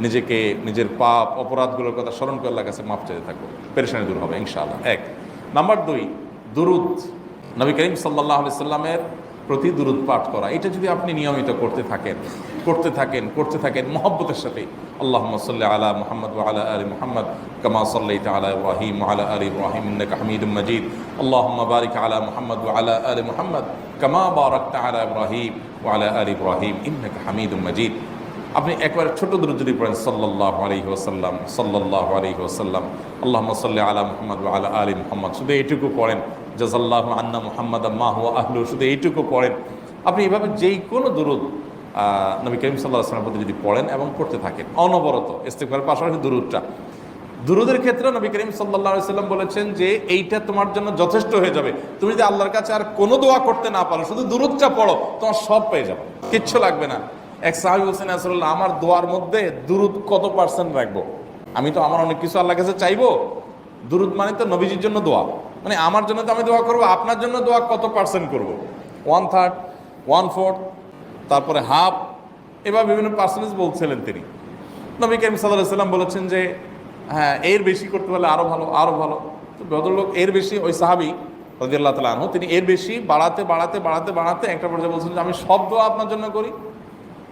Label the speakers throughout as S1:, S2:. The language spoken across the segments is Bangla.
S1: নিজেকে, নিজের পাপ, অপরাধগুলোর কথা স্মরণ করে আল্লাহর কাছে মাপ চাইতে থাকব পেরেশানি দূর হবে, ইনশাআল্লাহ। এক। নাম্বার দুই, দুরুদ। নবী করিম সাল্লাহ সাল্লামের প্রতি দুরুদ পাঠ করা। এটা যদি আপনি নিয়মিত করতে থাকেন করতে থাকেন করতে থাকেন, মহব্বতের সাথে আল্লাহ সাল্লি আলা মোহাম্মদ আলা আলী মোহাম্মদ কামা সাল্লাই আলা ইব্রাহিম আলা আলী ইব্রাহিম হামিদুম মজিদ। আল্লাহ বারিক আলা মোহাম্মদ আলা আলী মোহাম্মদ কামা বারক আলা ইব্রাহিম আলা আলী ইব্রাহিম ইন্নাকা হামিদ মজিদ। আপনি একবার ছোট দূর যদি পড়েন সাল্লাহ আলী ওসাল্লাম সাল্লাহ আলী ওসাল্লাম আল্লাহ সাল্লাহ আলা মোহাম্মদ আলা আলী মোহাম্মদ শুধু এইটুকু পড়েন। জাজাল্লাহ আন্না মোহাম্মদ মাহ আহলু শুধু এইটুকু পড়েন। আপনি এভাবে যেই কোনো আহ, নবী করিম সাল্লাহ আসলামের প্রতি যদি পড়েন এবং করতে থাকেন অনবরত ইস্তেকবারের পাশাপাশি দুরুদটা। দুরুদের ক্ষেত্রে নবী করিম সাল্লাহ সাল্লাম বলেছেন যে এইটা তোমার জন্য যথেষ্ট হয়ে যাবে। তুমি যদি আল্লাহর কাছে আর কোনো দোয়া করতে না পারো শুধু দুরুদটা পড়ো তোমার সব পেয়ে যাবে। কিচ্ছু লাগবে না। এক সাহাবি হোসেন আসল্লাহ আমার দোয়ার মধ্যে দুরুদ কত পার্সেন্ট রাখব? আমি তো, আমার অনেক কিছু আল্লাহ কাছে চাইব। দুরুদ মানে তো নবীজির জন্য দোয়া। মানে আমার জন্য তো আমি দোয়া করব, আপনার জন্য দোয়া কত পার্সেন্ট করব? ওয়ান থার্ড ওয়ান ফোর্থ তারপরে হাফ এবার বিভিন্ন পার্সেন্টেজ বলছিলেন তিনি। নবী করিম সাল্লাহ বলেছেন যে হ্যাঁ এর বেশি করতে পারলে আরও ভালো আরও ভালো। তো ভদ্রলোক এর বেশি, ওই সাহাবি রাজিয়াল্লাহ তালা আনহু, তিনি এর বেশি বাড়াতে বাড়াতে বাড়াতে বাড়াতে একটা পর্যায়ে বলছেন যে, আমি সব দোয়া আপনার জন্য করি।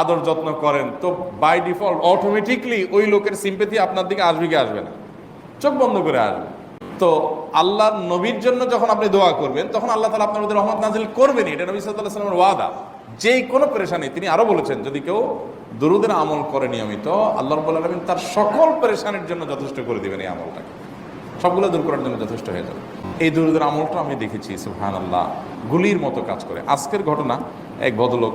S1: আদর যত্ন করেন, তো বাই ডিফল্ট অটোমেটিকলি ওই লোকের সিম্পেথি আপনার দিকে আসবে কি আসবে না? চোখ বন্ধ করে আসবে। তো আল্লাহ নবীর জন্য যখন আপনি দোয়া করবেন, তখন আল্লাহ তালা আপনার মধ্যে রহমত নাজিল করবেনই। এটা নবী সাল্লাহ সাল্লামের ওয়াদা। যে কোনো পেরেশানি, তিনি আরও বলেছেন, যদি কেউ দুরুদের আমল করে নিয়মিত, আল্লাহ রব্বুল আলমিন তার সকল পেরেশানির জন্য যথেষ্ট করে দিবেন এই আমলটাকে। সবগুলো দূর করার জন্য যথেষ্ট হয়ে যাবে। এই দুরুদের আমলটা আমি দেখেছি সুহান আল্লাহ গুলির মতো কাজ করে। আজকের ঘটনা এক ভদ্রলোক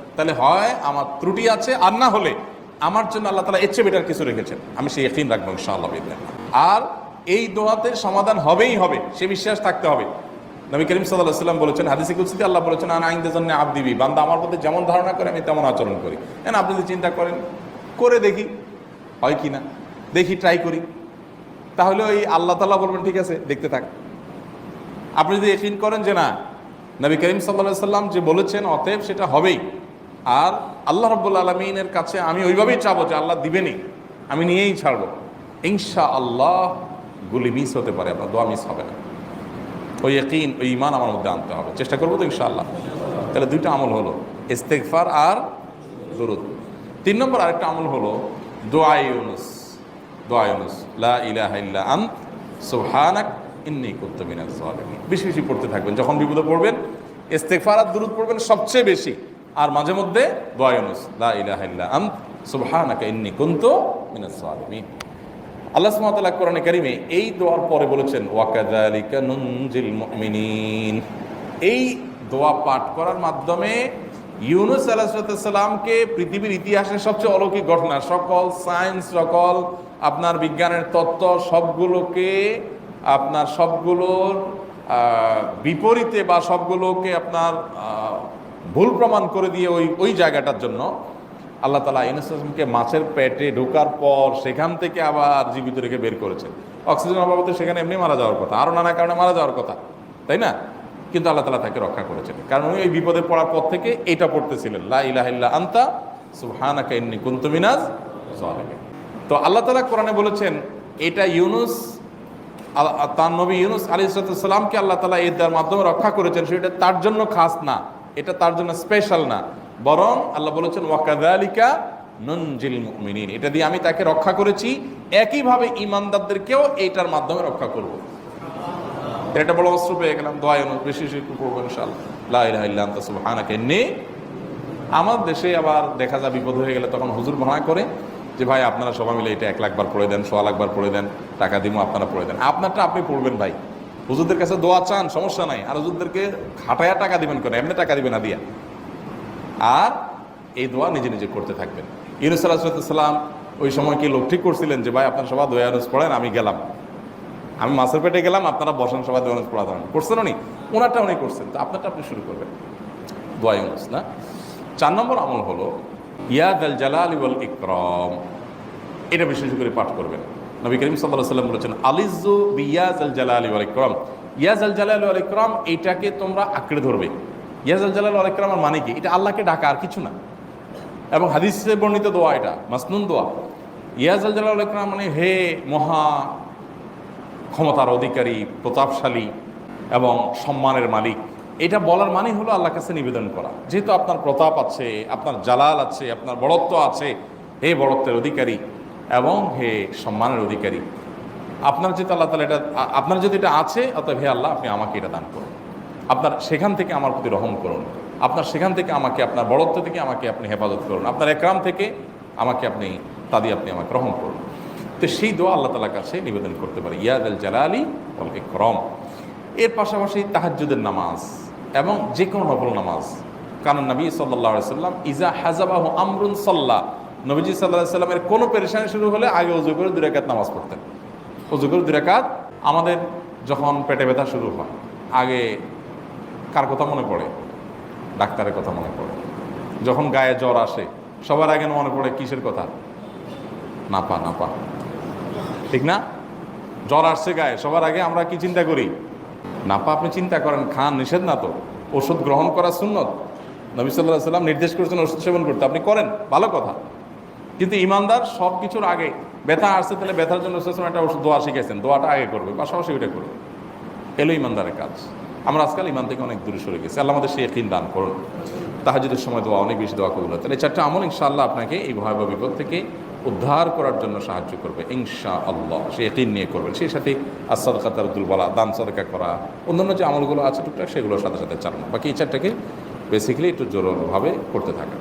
S1: তাহলে হয় আমার ত্রুটি আছে, আর না হলে আমার জন্য আল্লাহ তালা এর চেয়ে বেটার কিছু রেখেছেন। আমি সেই একদিন রাখব ইনশাআল্লাহ। আর এই দোয়াতে সমাধান হবেই হবে, সে বিশ্বাস থাকতে হবে। নবী করিম সাল্লাহ সাল্লাম বলেছেন, হাদিসে কুলসিতে আল্লাহ বলেছেন, আন আইনদের জন্য আব দিবি বান্দা আমার মধ্যে যেমন ধারণা করে, আমি তেমন আচরণ করি। কেন আপনি যদি চিন্তা করেন, করে দেখি, হয় কি না? দেখি ট্রাই করি। তাহলে ওই আল্লাহ তাল্লাহ বলবেন, ঠিক আছে, দেখতে থাক। আপনি যদি একিন করেন যে না, নবী করিম সাল্লা সাল্লাম যে বলেছেন, অতএব সেটা হবেই। আর আল্লাহ রব্বুল আলমিনের কাছে আমি ওইভাবেই চাবো যে আল্লাহ দিবেনই। আমি নিয়েই ছাড়বো। ইনশা আল্লাহ গুলি মিস হতে পারে, আপনার দোয়া মিস হবে না। ওই একইন ওই ইমান আমার মধ্যে আনতে হবে। চেষ্টা করব তো ইনশাআল্লাহ। তাহলে দুইটা আমল হলো ইস্তেকফার আর দরুদ। তিন নম্বর আরেকটা আমল হলো, দোয়া ইউনুস। দোয়া লা ইলাহা ইল্লা আন্ত, সুবহানাক ইন্নী কুনতু মিনাজ বেশি বেশি পড়তে থাকবেন, যখন বিপদে পড়বেন, ইস্তেগফার আর দুরূদ পড়বেন সবচেয়ে বেশি। আর মাঝে মধ্যে দোয়া ইউনুস লা ইলাহা ইল্লা আন্ত, সুবহানাকা ইন্নী কুনতু মিনাজ জালিমিন আল্লাহ সুবহানাহু কোরআনে কারিমে এই দোয়ার পরে বলেছেন ওয়াকাযালিকা নুনজিল এই দোয়া পাঠ করার মাধ্যমে ইউনুস আলাহিসাল্লামকে পৃথিবীর ইতিহাসের সবচেয়ে অলৌকিক ঘটনা, সকল সায়েন্স, সকল আপনার বিজ্ঞানের তত্ত্ব, সবগুলোকে আপনার সবগুলোর বিপরীতে বা সবগুলোকে আপনার ভুল প্রমাণ করে দিয়ে ওই ওই জায়গাটার জন্য আল্লাহ তালা ইউনুসকে মাছের পেটে ঢোকার পর সেখান থেকে আবার জীবিত রেখে বের করেছেন। অক্সিজেন অভাবতে সেখানে এমনি মারা যাওয়ার কথা, আরও নানা কারণে মারা যাওয়ার কথা, তাই না? কিন্তু আল্লাহ তালা তাকে রক্ষা করেছেন। কারণ উনি ওই বিপদে পড়ার পর থেকে এটা পড়তেছিলেন, লা ইলাহা ইল্লা আন্তা সুবহানাকা ইন্নী কুনতু মিনাজ তো আল্লাহ তালা কোরআনে বলেছেন, এটা ইউনুস তার নবী ইউনুস আলী সালামকে আল্লাহ তালা এর মাধ্যমে রক্ষা করেছেন, সেটা তার জন্য খাস না। এটা তার জন্য স্পেশাল না। বরং আল্লাহ বলেছেন ওয়াকাদালিকা ননজিল মুমিনিন। এটা দিয়ে আমি তাকে রক্ষা করেছি। একইভাবে ইমানদারদেরকেও এইটার মাধ্যমে রক্ষা করব। এটা বড় অস্ত্র পেয়ে গেলাম। দোয়া ইউনুস বেশি বেশি করব আনতা আমার দেশে আবার দেখা যায় বিপদ হয়ে গেলে তখন হুজুর ভাড়া করে যে, ভাই, আপনারা সবাই মিলে এটা এক লাখবার পড়ে দেন, সোয়া লাখবার পড়ে দেন, টাকা দিমো, আপনারা পড়ে দেন। আপনারটা আপনি পড়বেন, ভাই। হুজুরদের কাছে দোয়া চান, সমস্যা নাই। আর হুজুরদেরকে খাটায়া টাকা দিবেন কেন? এমনি টাকা দিবেন না দিয়া। আর এই দোয়া নিজে নিজে করতে থাকবেন। ইউনুস আলাহিসাল্লাম ওই সময় কি লোক ঠিক করছিলেন যে, ভাই, আপনার সবাই দোয়া ইউনুস পড়েন, আমি গেলাম। আমি মাছের পেটে গেলাম, আপনারা বসেন সবাই দোয়া ইউনুস পড়া ধরেন। করছেন উনি। ওনারটা উনি করছেন। তো আপনারটা আপনি শুরু করবেন। দোয়া ইউনুস, না? চার নম্বর আমল হলো ইয়াদ আল জালাল ওয়াল ইকরম। এটা বিশেষ করে পাঠ করবেন। নবী করিম সাল্লাহ সাল্লাম বলেছেন আলিজু বিয়াজ আল জালাল ওয়াল ইকরম। ইয়াজ আল জালাল ওয়াল ইকরম এইটাকে তোমরা আঁকড়ে ধরবে। ইয়াজ আল জালাল ওয়াল ইকরমের মানে কি? এটা আল্লাহকে ডাকা আর কিছু না। এবং হাদিসে বর্ণিত দোয়া এটা, মাসনুন দোয়া। ইয়াজ আল জালাল ওয়াল মানে হে মহা ক্ষমতার অধিকারী, প্রতাপশালী এবং সম্মানের মালিক। এটা বলার মানে হলো আল্লাহর কাছে নিবেদন করা। যেহেতু আপনার প্রতাপ আছে, আপনার জালাল আছে, আপনার বড়ত্ব আছে, হে বড়ত্বের অধিকারী এবং হে সম্মানের অধিকারী, আপনার যেহেতু আল্লাহ তালা এটা, আপনার যদি এটা আছে, অতএব হে আল্লাহ, আপনি আমাকে এটা দান করুন। আপনার সেখান থেকে আমার প্রতি রহম করুন। আপনার সেখান থেকে আমাকে, আপনার বড়ত্ব থেকে আমাকে আপনি হেফাজত করুন। আপনার একরাম থেকে আমাকে আপনি তাদি আপনি আমাকে রহম করুন। তো সেই দোয়া আল্লাহ তালার কাছে নিবেদন করতে পারে। ইয়াদ আল জালালি ওয়াল ইকরম। এর পাশাপাশি তাহাজ্জুদের নামাজ এবং যে কোনো নফল নামাজ। কারণ নবী সাল্লাহ সাল্লাম ইজা হাজাবাহু আমরুন সাল্লাহ নবীজি সাল্লাহ সাল্লামের কোনো পেরেশানি শুরু হলে আগে উজু করে দুরাকাত নামাজ পড়তেন। উজু করে দুরাকাত আমাদের যখন পেটে ব্যথা শুরু হয়, আগে কার কথা মনে পড়ে? ডাক্তারের কথা মনে পড়ে। যখন গায়ে জ্বর আসে, সবার আগে মনে পড়ে কিসের কথা? নাপা নাপা। ঠিক না? জ্বর আসছে গায়ে, সবার আগে আমরা কি চিন্তা করি? নাপা, আপনি চিন্তা করেন, খান নিষেধ না তো? ওষুধ গ্রহণ করা সুন্নত? নবী সাল্লাহ সাল্লাম নির্দেশ করেছেন ওষুধ সেবন করতে। আপনি করেন, ভালো কথা। কিন্তু ইমানদার সব কিছুর আগে, ব্যথা আসছে তাহলে ব্যথার জন্য রসুল একটা ওষুধ দোয়া শিখেছেন দোয়াটা আগে করবে বা পাশাপাশি ওইটা করবে। এলো ইমানদারের কাজ। আমরা আজকাল ইমান থেকে অনেক দূরে সরে গেছি। আল্লাহ আমাদের সে একদিন দান করুন। তাহাজুদের সময় দোয়া, অনেক বেশি দোয়া কবুল হয়। তাহলে চারটা আমল ইনশাআল্লাহ আপনাকে এই ভয়াবহ বিপদ থেকে উদ্ধার করার জন্য সাহায্য করবে ইনশা আল্লাহ সে একদিন নিয়ে করবেন। সেই সাথে আসাদ কাতারুদ্দুল বলা, দান, সদকা করা, অন্যান্য যে আমলগুলো আছে, টুকটাক সেগুলোর সাথে সাথে চালানো। বাকি এই চারটাকে বেসিক্যালি একটু জোরভাবে করতে থাকা